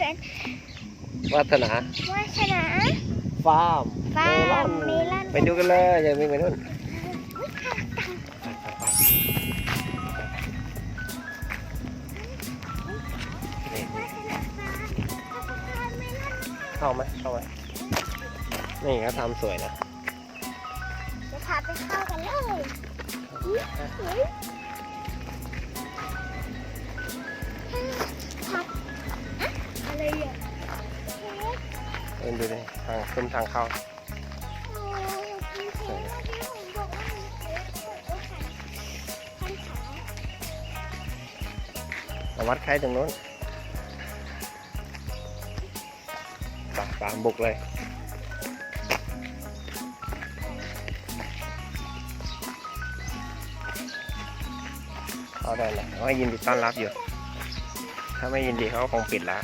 สวนวัฒนาวาสนาฟาร์มฟาร์มเมลอนไปดูกันเลยอย่ามีไปนู่นอุ๊ยค่ะตังนี่วาสนาฟาร์มฟาร์มเมลอนค่ะเข้าไหมเข้าไหมนี่เขาทำสวยนะเดี๋ยวพาไปเข้ากันเลย เค้กเดินดูดิทางขึ้นทางเข้านวัดไข้ตรงนู้นปาปามบุกเลยเอาได้เลยเขายินดีต้อนรับอยู่ ถ้าไม่ยินดีเขาคงปิดแล้ว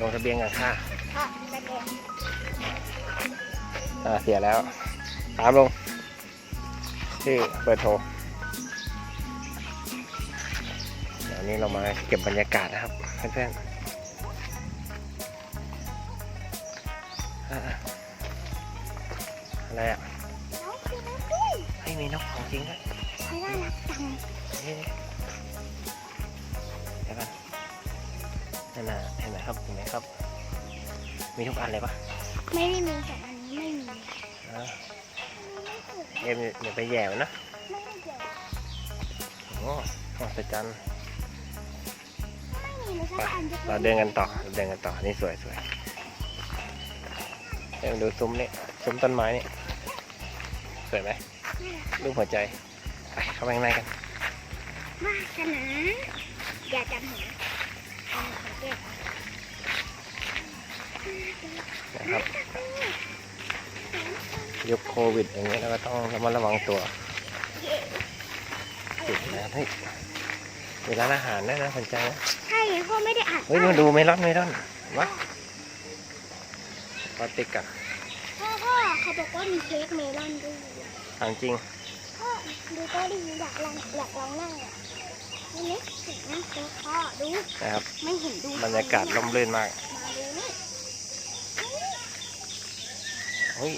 ลงทะเบียนกันค่ะ อ่าเสียแล้ว ตามลง ชื่อเบอร์โทรเดี๋ยวนี้เรามาเก็บบรรยากาศนะครับเพื่อนๆอ่าอะไรอะน้องคือน้องด้วยให้มีนกของจริงด้วยเขาน่ารักจังนี่เดี๋ยวกันนั่นน่ะเห็นไหมครับเห็นไหมครับ มีทุกอันเลยปะไม่ได้มีแต่อันนี้ไม่มีอ่าเอ็มเดี๋ยวไปแย่มันนะไม่ได้เกี่ยวโอ้มหัศจรรย์ไม่มีนะสัไปกอันจะเราเดินกันต่อเราเดินกันต่อนี่สวยสวยเดี๋ยวมาดูซุ้มนี่ซุ้มต้นไม้นี่สวยไหมรูปหัวใจไปเข้าไปข้างในกัน วาสนาอย่าจำหัวเอาสังเกต นะครับยุคโควิดอย่างเงี้ยเราก็ต้องระมัดระวังตัวติดนะเฮ้ยมีร้านอาหารด้วยนะสนใจนะใช่พ่อไม่ได้อ่านเฮ้ยมาดูเมลอนเมลอนวะปาติกอะพ่อพ่อเขาบอกว่ามีเค้กเมลอนด้วยถามจริงพ่อดูก็ดีอยากลองอยากลองนั่งอะนี่นี่เห็นนะพ่อดูนะครับไม่เห็นดูบรรยากาศร่มรื่นมาก มาดูนี่ เฮ้ย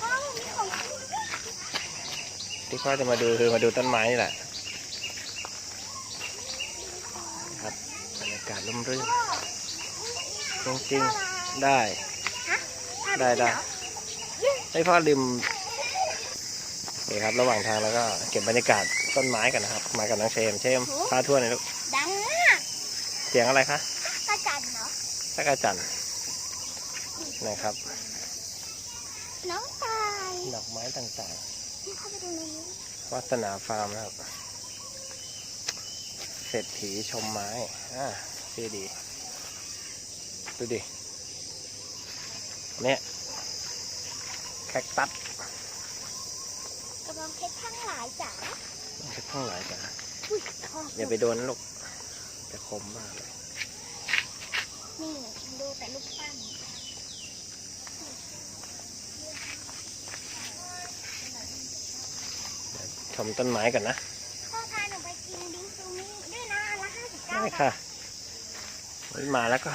พ่อมีของกินด้วยที่พ่อจะมาดูคือมาดูต้นไม้นี่แหละครับบรรยากาศร่มรื่นพ่อจริงๆได้พ่อได้ได้เหรอให้พ่อลืมโอเคครับระหว่างทางแล้วก็เก็บบรรยากาศต้นไม้กันนะครับ มากับน้องเชม เชมพาทั่วหน่อยลูกดังมากเสียงอะไรคะตาจันเหรอสักอาจันทร์ นะครับ น้องตายดอกไม้ต่างนี่เข้าไปดูในนี้ๆ วัฒนาฟาร์มนะครับ เศรษฐีชมไม้ อ่าชื่อดี ดูดิ เนี่ย แคคตัสกระบองเพชรทั้งหลายจ๋าเพชรทั้งหลายจ้ะอุ้ยพ่ออย่าไปโดนนะลูก จะคมมากเลย นี่ดูแต่ลูกปั้น ชมต้นไม้กันนะพ่อพาหนูไปกินบิงซูมิด้วยนะอันละห้าสิบเก้าได้บาทค่ะเฮ้ยมาแล้วก็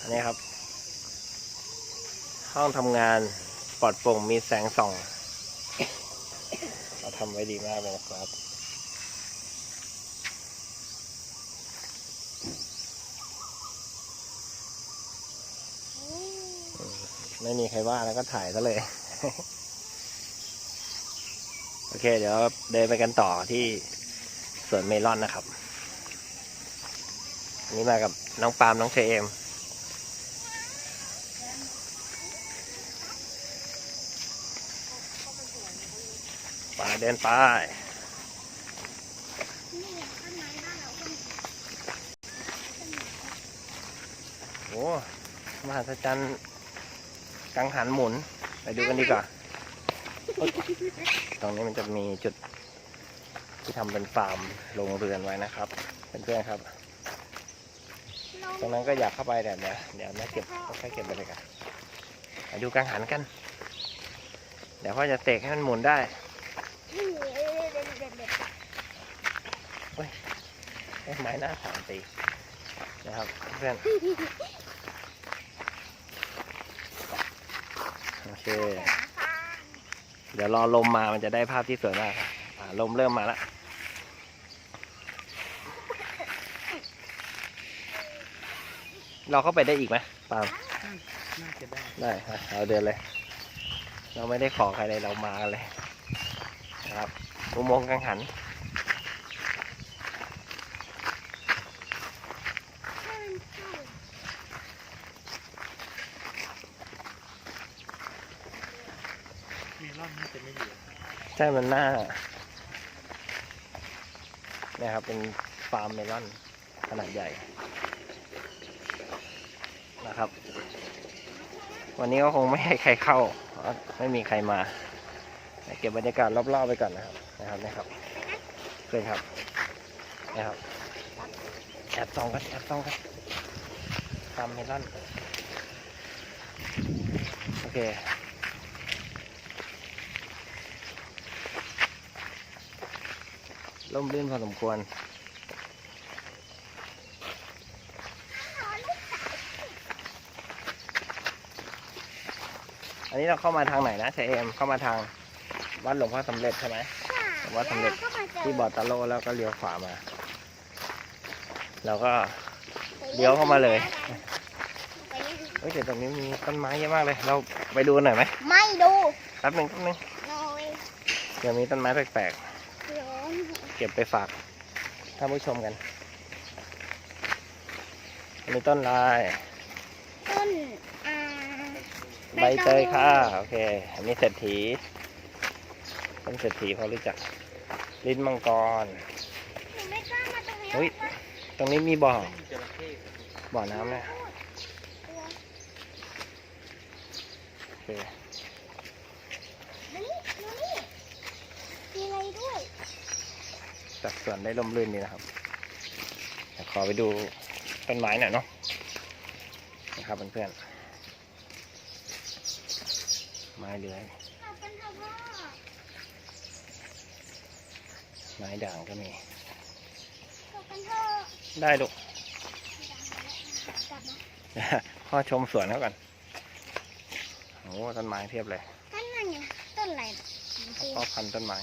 อันนี้ครับ ห้องทำงานปลอดโปร่งมีแสงส่อง เราทำไว้ดีมากเลยนะครับอืมไม่มีใครว่าแล้วก็ถ่ายซะเลย โอเค เดี๋ยวเดินไปกันต่อที่สวนเมลอนนะครับอันนี้มากับน้องปาล์มน้องเชเอมไปเดินไปนี่ไงต้นไม้บ้านเราก็มีโอ้มหัศจรรย์กังหันหมุน ไปดูกันดีกว่า ตรงนี้มันจะมีจุดที่ทำเป็นฟาร์มโรงเรือนไว้นะครับเพื่อนๆครับ ตรงนั้นก็อยากเข้าไปแต่เดี๋ยวเดี๋ยวมาเก็บค่อยๆเก็บบรรยากาศไปดูกังหันกัน เดี๋ยวพ่อจะเตะให้มันหมุนได้นี่เด็ดเด็ดเด็ดเอ้ยไม้หน้าสามตีนะครับเพื่อนโอเค เดี๋ยวรอลมมามันจะได้ภาพที่สวยมากครับอ่าลมเริ่มมาแล้วเราเข้าไปได้อีกไหมปาล์มน่าจะได้ ได้ครับเราเดินเลย เราไม่ได้ขอใครเลยเรามากันเลยนะครับอุโมงค์กังหัน ให้มันเข้า เมลอนน่า จะไม่เหลือใช่มันหน้านี่ยครับ เป็นฟาร์มเมลอนขนาดใหญ่นะครับ วันนี้ก็คงไม่ให้ใครเข้า ไม่มีใครมา เก็บบรรยากาศรอบๆไปก่อนนะครับ นะครับนะครับเพื่อนครับนะครับแอบส่องกันแอบส่องกันฟาร์มเมลอนโอเค ร่มรื่นพอสมควร อันนี้เราเข้ามาทางไหนนะเชเอมเข้ามาทางวัดหลวงพ่อสำเร็จใช่ไหมวัดสำเร็จที่บ่อตะโลแล้วก็เลี้ยวขวามา เราก็เลี้ยวเข้ามาเลยเฮ้ยแต่ตรงนี้มีต้นไม้เยอะมากเลย เราไปดูหน่อยไหมไม่ดูแป๊บหนึงแป๊บหนึงน้อยเดี๋ยวมีต้นไม้แปลกร้อนๆเก็บไปฝากท่านผู้ชมกันอันนี้ต้นลาย ต้นอ่าใบเตยค่ะโอเค อันนี้เศรษฐีต้นเศรษฐีพอรู้จัก ลิ้นมังกรหนูไม่กล้ามาตรงนี้เฮ้ยตรงนี้มีบ่อไม่มีจระเข้บ่อน้ำเนี่ยโอเค นี่นี่มีอะไรด้วย จัดสวนได้ร่มรื่นดีนะครับเดี๋ยวขอไปดูต้นไม้หน่อยเนาะนะครับเพื่อนๆไม้เลื้อยขอบคุณค่ะพ่อไม้ด่างก็มีขอบคุณเถอะได้ลูกกลับมาพ่อชมสวนเขาก่อนโอ้ต้นไม้เพียบเลยต้นนั่นไงต้นอะไรน่ะจริงพ่อพันธุ์ต้นไม้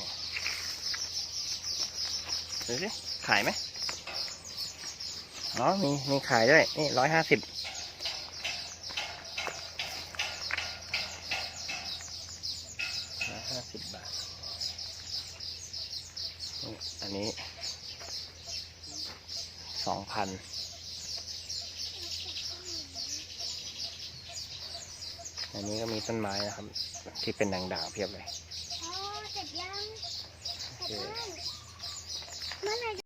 ดูสิขายไหมอ๋อมีมีขายด้วย นี่ร้อยห้าสิบร้อยห้าสิบบาทนี่อันนี้สองพันอันนี้ก็มีต้นไม้นะครับ ที่เป็นด่างๆเพียบเลย อ๋อเสร็จยังโอเคเสร็จแล้วเมื่อไหร่จะ Bueno,